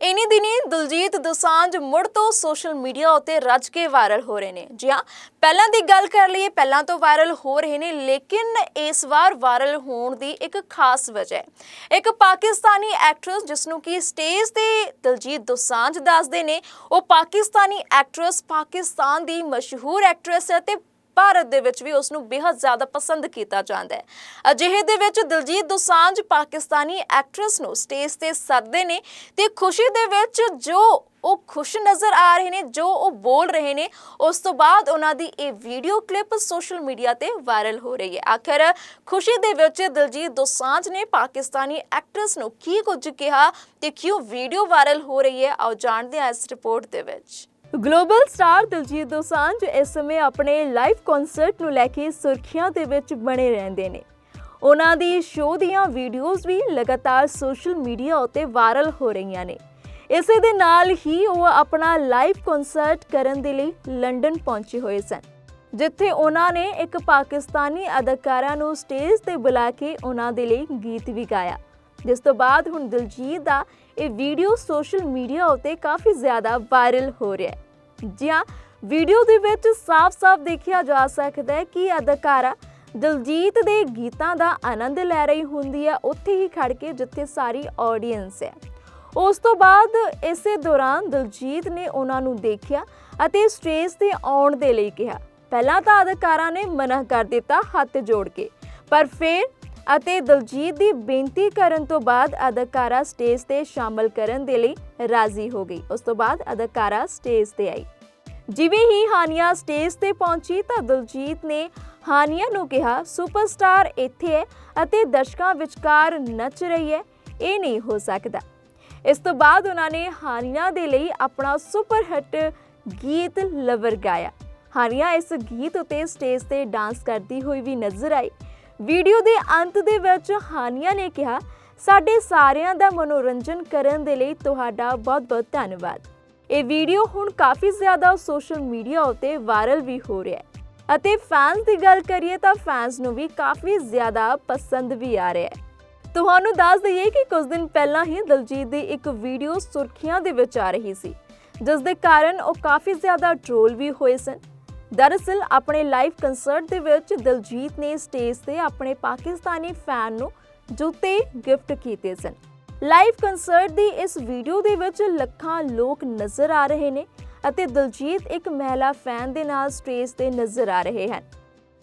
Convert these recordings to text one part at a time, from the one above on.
ਇਨੀ ਦਿਨੀ ਦਲਜੀਤ ਦੋਸਾਂਝ ਮੁੜ ਤੋਂ ਸੋਸ਼ਲ ਮੀਡੀਆ ਉੱਤੇ ਰੱਜ ਕੇ ਵਾਇਰਲ ਹੋ ਰਹੇ ਨੇ। ਜੀ ਹਾਂ, ਪਹਿਲਾਂ ਦੀ ਗੱਲ ਕਰ ਲਈਏ, ਪਹਿਲਾਂ ਤੋਂ ਵਾਇਰਲ ਹੋ ਰਹੇ ਨੇ, ਲੇਕਿਨ ਇਸ ਵਾਰ ਵਾਇਰਲ ਹੋਣ ਦੀ ਇੱਕ ਖਾਸ ਵਜ੍ਹਾ ਹੈ। ਇੱਕ ਪਾਕਿਸਤਾਨੀ ਐਕਟਰੈਸ ਜਿਸ ਨੂੰ ਕਿ ਸਟੇਜ ਤੇ ਦਲਜੀਤ ਦੋਸਾਂਝ ਦੱਸਦੇ ਨੇ, ਉਹ ਪਾਕਿਸਤਾਨੀ ਐਕਟਰੈਸ ਪਾਕਿਸਤਾਨ ਦੀ ਮਸ਼ਹੂਰ ਐਕਟਰੈਸ ਹੈ ਤੇ ਭਾਰਤ ਦੇ ਵਿੱਚ ਵੀ ਉਸ ਨੂੰ ਬੇहद ਜ਼ਿਆਦਾ ਪਸੰਦ ਕੀਤਾ ਜਾਂਦਾ ਹੈ। ਅਜਿਹੇ ਦੇ ਵਿੱਚ ਦਿਲਜੀਤ ਦੋਸਾਂਝ ਪਾਕਿਸਤਾਨੀ ਐਕਟਰੈਸ ਨੂੰ ਸਟੇਜ ਤੇ ਸੱਦਦੇ ਨੇ ਤੇ ਖੁਸ਼ੀ ਦੇ ਵਿੱਚ ਜੋ ਉਹ ਖੁਸ਼ ਨਜ਼ਰ ਆ ਰਹੇ ਨੇ, ਜੋ ਉਹ ਬੋਲ ਰਹੇ ਨੇ, ਉਸ ਤੋਂ ਬਾਅਦ ਉਹਨਾਂ ਦੀ ਇਹ ਵੀਡੀਓ ਕਲਿੱਪ ਸੋਸ਼ਲ ਮੀਡੀਆ ਤੇ ਵਾਇਰਲ ਹੋ ਰਹੀ ਹੈ। ਆਖਰ ਖੁਸ਼ੀ ਦੇ ਵਿੱਚ ਦਿਲਜੀਤ ਦੋਸਾਂਝ ਨੇ ਪਾਕਿਸਤਾਨੀ ਐਕਟਰਸ ਨੂੰ ਕੀ ਕੁਝ ਕਿਹਾ ਤੇ ਕਿਉਂ ਵੀਡੀਓ ਵਾਇਰਲ ਹੋ ਰਹੀ ਹੈ, ਆਓ ਜਾਣਦੇ ਹਾਂ ਇਸ ਰਿਪੋਰਟ ਦੇ ਵਿੱਚ। ਗਲੋਬਲ ਸਟਾਰ ਦਿਲਜੀਤ ਦੋਸਾਂਝ ਇਸ ਸਮੇਂ ਆਪਣੇ ਲਾਈਵ ਕਨਸਰਟ ਨੂੰ ਲੈ ਕੇ ਸੁਰਖੀਆਂ ਦੇ ਵਿੱਚ ਬਣੇ ਰਹਿੰਦੇ ਨੇ। ਉਹਨਾਂ ਦੀ ਸ਼ੋਅ ਦੀਆਂ ਵੀਡੀਓਜ਼ ਵੀ ਲਗਾਤਾਰ ਸੋਸ਼ਲ ਮੀਡੀਆ ਉੱਤੇ ਵਾਇਰਲ ਹੋ ਰਹੀਆਂ ਨੇ। ਇਸੇ ਦੇ ਨਾਲ ਹੀ ਉਹ ਆਪਣਾ ਲਾਈਵ ਕਨਸਰਟ ਕਰਨ ਦੇ ਲਈ ਲੰਡਨ ਪਹੁੰਚੇ ਹੋਏ ਸਨ। ਜਿੱਥੇ ਉਹਨਾਂ ਨੇ ਇੱਕ ਪਾਕਿਸਤਾਨੀ ਅਦਾਕਾਰਾ ਨੂੰ ਸਟੇਜ ਤੇ ਬੁਲਾ ਕੇ ਉਹਨਾਂ ਦੇ ਲਈ ਗੀਤ ਵੀ ਗਾਇਆ। ਜਿਸ ਤੋਂ ਬਾਅਦ ਹੁਣ ਦਿਲਜੀਤ ਦਾ ਇਹ ਵੀਡੀਓ ਸੋਸ਼ਲ ਮੀਡੀਆ ਉੱਤੇ ਕਾਫੀ ਜ਼ਿਆਦਾ ਵਾਇਰਲ ਹੋ ਰਿਹਾ ਹੈ। ਜੀ ਹਾਂ, ਵੀਡੀਓ ਦੇ ਵਿੱਚ ਸਾਫ਼-ਸਾਫ਼ ਦੇਖਿਆ ਜਾ ਸਕਦਾ ਹੈ ਕਿ ਅਦਾਕਾਰਾ ਦਿਲਜੀਤ ਦੇ ਗੀਤਾਂ ਦਾ ਆਨੰਦ ਲੈ ਰਹੀ ਹੁੰਦੀ ਹੈ, ਉੱਥੇ ਹੀ ਖੜ ਕੇ ਜਿੱਥੇ ਸਾਰੀ ਆਡੀਅנס ਹੈ। ਉਸ ਤੋਂ ਬਾਅਦ ਇਸੇ ਦੌਰਾਨ ਦਿਲਜੀਤ ਨੇ ਉਹਨਾਂ ਨੂੰ ਦੇਖਿਆ ਅਤੇ ਸਟੇਜ ਤੇ ਆਉਣ ਦੇ ਲਈ ਕਿਹਾ। ਪਹਿਲਾਂ ਤਾਂ ਅਦਾਕਾਰਾ ਨੇ ਮਨਾ ਕਰ ਦਿੱਤਾ ਹੱਥ ਜੋੜ ਕੇ, ਪਰ ਫਿਰ ਅਤੇ ਦਲਜੀਤ ਦੀ ਬੇਨਤੀ ਕਰਨ ਤੋਂ ਬਾਅਦ ਅਦਾਕਾਰਾ ਸਟੇਜ ਤੇ ਸ਼ਾਮਲ ਕਰਨ ਦੇ ਲਈ ਰਾਜ਼ੀ ਹੋ ਗਈ। ਉਸ ਤੋਂ ਬਾਅਦ ਅਦਾਕਾਰਾ ਸਟੇਜ ਤੇ ਆਈ। ਜਿਵੇਂ ਹੀ ਹਾਨੀਆ ਸਟੇਜ ਤੇ ਪਹੁੰਚੀ ਤਾਂ ਦਲਜੀਤ ਨੇ ਹਾਨੀਆ ਨੂੰ ਕਿਹਾ, ਸੁਪਰਸਟਾਰ ਇੱਥੇ ਹੈ ਅਤੇ ਦਰਸ਼ਕਾਂ ਵਿਚਕਾਰ ਨੱਚ ਰਹੀ ਹੈ। ਇਹ ਨਹੀਂ ਹੋ ਸਕਦਾ। ਇਸ ਤੋਂ ਬਾਅਦ ਉਹਨਾਂ ਨੇ ਹਾਨੀਆ ਦੇ ਲਈ ਆਪਣਾ ਸੁਪਰ ਹਿੱਟ ਗੀਤ ਲਵਰ ਗਾਇਆ। ਹਾਨੀਆ ਇਸ ਗੀਤ ਉਤੇ ਸਟੇਜ ਤੇ ਡਾਂਸ ਕਰਦੀ ਹੋਈ ਵੀ ਨਜ਼ਰ ਆਈ। ਵੀਡੀਓ ਦੇ ਅੰਤ ਦੇ ਵਿੱਚ ਹਾਨੀਆ ਨੇ ਕਿਹਾ, ਸਾਡੇ ਸਾਰਿਆਂ ਦਾ ਮਨੋਰੰਜਨ ਕਰਨ ਦੇ ਲਈ ਤੁਹਾਡਾ ਬਹੁਤ-ਬਹੁਤ ਧੰਨਵਾਦ। ਇਹ ਵੀਡੀਓ ਹੁਣ ਕਾਫੀ ਜ਼ਿਆਦਾ ਸੋਸ਼ਲ ਮੀਡੀਆ ਉਤੇ ਵਾਇਰਲ ਵੀ ਹੋ ਰਿਹਾ ਹੈ ਅਤੇ ਫੈਨਸ ਦੀ ਗੱਲ ਕਰੀਏ ਤਾਂ ਫੈਨਸ ਨੂੰ ਵੀ ਕਾਫੀ ਜ਼ਿਆਦਾ ਪਸੰਦ ਵੀ ਆ ਰਿਹਾ ਹੈ। ਤੁਹਾਨੂੰ ਦੱਸ ਦਈਏ ਕਿ ਕੁਝ ਦਿਨ ਪਹਿਲਾਂ ਹੀ ਦਲਜੀਤ ਦੀ ਇੱਕ ਵੀਡੀਓ ਸੁਰਖੀਆਂ ਦੇ ਵਿੱਚ ਆ ਰਹੀ ਸੀ, ਜਿਸ ਦੇ ਕਾਰਨ ਉਹ ਕਾਫੀ ਜ਼ਿਆਦਾ ਟ੍ਰੋਲ ਵੀ ਹੋਏ ਸਨ। ਦਰਅਸਲ, ਆਪਣੇ ਲਾਈਵ ਕੰਸਰਟ ਦੇ ਵਿੱਚ ਦਿਲਜੀਤ ਨੇ ਸਟੇਜ ਤੇ ਆਪਣੇ ਪਾਕਿਸਤਾਨੀ ਫੈਨ ਨੂੰ ਜੁੱਤੇ ਗਿਫਟ ਕੀਤੇ ਸਨ। ਲਾਈਵ ਕਨਸਰਟ ਦੀ ਇਸ ਵੀਡੀਓ ਦੇ ਵਿੱਚ ਲੱਖਾਂ ਲੋਕ ਨਜ਼ਰ ਆ ਰਹੇ ਨੇ ਅਤੇ ਦਿਲਜੀਤ ਇੱਕ ਮਹਿਲਾ ਫੈਨ ਦੇ ਨਾਲ ਸਟੇਜ ਤੇ ਨਜ਼ਰ ਆ ਰਹੇ ਹਨ।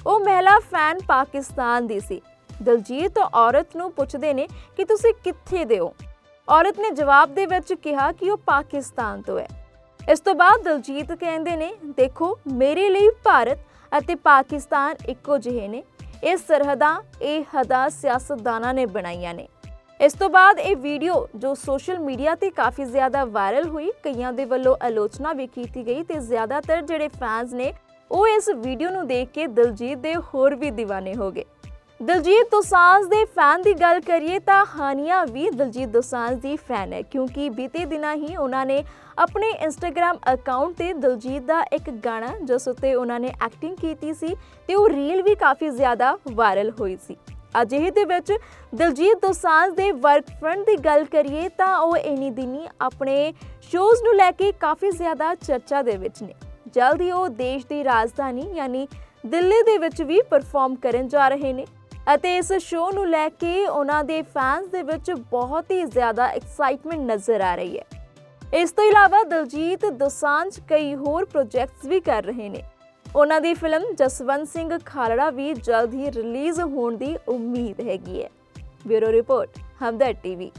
ਉਹ ਮਹਿਲਾ ਫੈਨ ਪਾਕਿਸਤਾਨ ਦੀ ਸੀ। ਦਿਲਜੀਤ ਔਰਤ ਨੂੰ ਪੁੱਛਦੇ ਨੇ ਕਿ ਤੁਸੀਂ ਕਿੱਥੇ ਦੇ ਹੋ? ਔਰਤ ਨੇ ਜਵਾਬ ਦੇ ਵਿੱਚ ਕਿਹਾ ਕਿ ਉਹ ਪਾਕਿਸਤਾਨ ਤੋਂ ਹੈ। ਇਸ ਤੋਂ ਬਾਅਦ ਦਲਜੀਤ ਕਹਿੰਦੇ ਨੇ, ਦੇਖੋ, ਮੇਰੇ ਲਈ ਭਾਰਤ ਅਤੇ ਪਾਕਿਸਤਾਨ ਇੱਕੋ ਜਿਹੇ ਨੇ। ਇਹ ਸਰਹੱਦਾਂ, ਇਹ ਹਦਾ ਸਿਆਸਤਦਾਨਾਂ ਨੇ ਬਣਾਈਆਂ ਨੇ। ਇਸ ਤੋਂ ਬਾਅਦ ਇਹ ਵੀਡੀਓ ਜੋ ਸੋਸ਼ਲ ਮੀਡੀਆ ਤੇ ਕਾਫੀ ਜ਼ਿਆਦਾ ਵਾਇਰਲ ਹੋਈ, ਕਈਆਂ ਦੇ ਵੱਲੋਂ ਆਲੋਚਨਾ ਵੀ ਕੀਤੀ ਗਈ ਤੇ ਜ਼ਿਆਦਾਤਰ ਜਿਹੜੇ ਫੈਨਸ ਨੇ, ਉਹ ਇਸ ਵੀਡੀਓ ਨੂੰ ਦੇਖ ਕੇ ਦਿਲਜੀਤ ਦੇ ਹੋਰ ਵੀ دیਵਾਨੇ ਹੋ ਗਏ। ਦਿਲਜੀਤ ਦੋਸਾਂਝ ਦੇ ਫੈਨ ਦੀ ਗੱਲ ਕਰੀਏ ਤਾਂ ਹਾਨੀਆ ਵੀ ਦਿਲਜੀਤ ਦੋਸਾਂਝ ਦੀ ਫੈਨ ਹੈ, ਕਿਉਂਕਿ ਬੀਤੇ ਦਿਨਾਂ ਹੀ ਉਹਨਾਂ ਨੇ ਆਪਣੇ ਇੰਸਟਾਗ੍ਰam ਅਕਾਊਂਟ ਤੇ ਦਿਲਜੀਤ ਦਾ ਇੱਕ ਗਾਣਾ, ਜਿਸ ਉੱਤੇ ਉਹਨਾਂ ਨੇ ਐਕਟਿੰਗ ਕੀਤੀ ਸੀ ਤੇ ਉਹ ਰੀਲ ਵੀ ਕਾਫੀ ਜ਼ਿਆਦਾ ਵਾਇਰਲ ਹੋਈ ਸੀ। ਅਜਿਹੇ ਦੇ ਵਿੱਚ ਦਿਲਜੀਤ ਦੋਸਾਂਝ ਦੇ ਵਰਕ ਫਰੰਟ ਦੀ ਗੱਲ ਕਰੀਏ ਤਾਂ ਉਹ ਇਨੀ ਦਿਨੀ ਆਪਣੇ ਸ਼ੋਜ਼ ਨੂੰ ਲੈ ਕੇ ਕਾਫੀ ਜ਼ਿਆਦਾ ਚਰਚਾ ਦੇ ਵਿੱਚ ਨੇ। ਜਲਦੀ ਉਹ ਦੇਸ਼ ਦੀ ਰਾਜਧਾਨੀ, ਯਾਨੀ ਦਿੱਲੀ ਦੇ ਵਿੱਚ ਵੀ ਪਰਫਾਰਮ ਕਰਨ ਜਾ ਰਹੇ ਨੇ। ਅਤੇ ਇਸ ਸ਼ੋਅ ਨੂੰ ਲੈ ਕੇ ਉਹਨਾਂ ਦੇ ਫੈਨਸ ਦੇ ਵਿੱਚ ਬਹੁਤ ਹੀ ਜ਼ਿਆਦਾ ਐਕਸਾਈਟਮੈਂਟ ਨਜ਼ਰ ਆ ਰਹੀ ਹੈ। ਇਸ ਤੋਂ ਇਲਾਵਾ ਦਲਜੀਤ ਦੋਸਾਂਝ ਕਈ ਹੋਰ ਪ੍ਰੋਜੈਕਟਸ ਵੀ ਕਰ ਰਹੇ ਨੇ। ਉਹਨਾਂ ਦੀ ਫਿਲਮ ਜਸਵੰਤ ਸਿੰਘ ਖਾਲੜਾ ਵੀ ਜਲਦ ਹੀ ਰਿਲੀਜ਼ ਹੋਣ ਦੀ ਉਮੀਦ ਹੈਗੀ ਹੈ। Bureau report ਹਮਦਰ TV.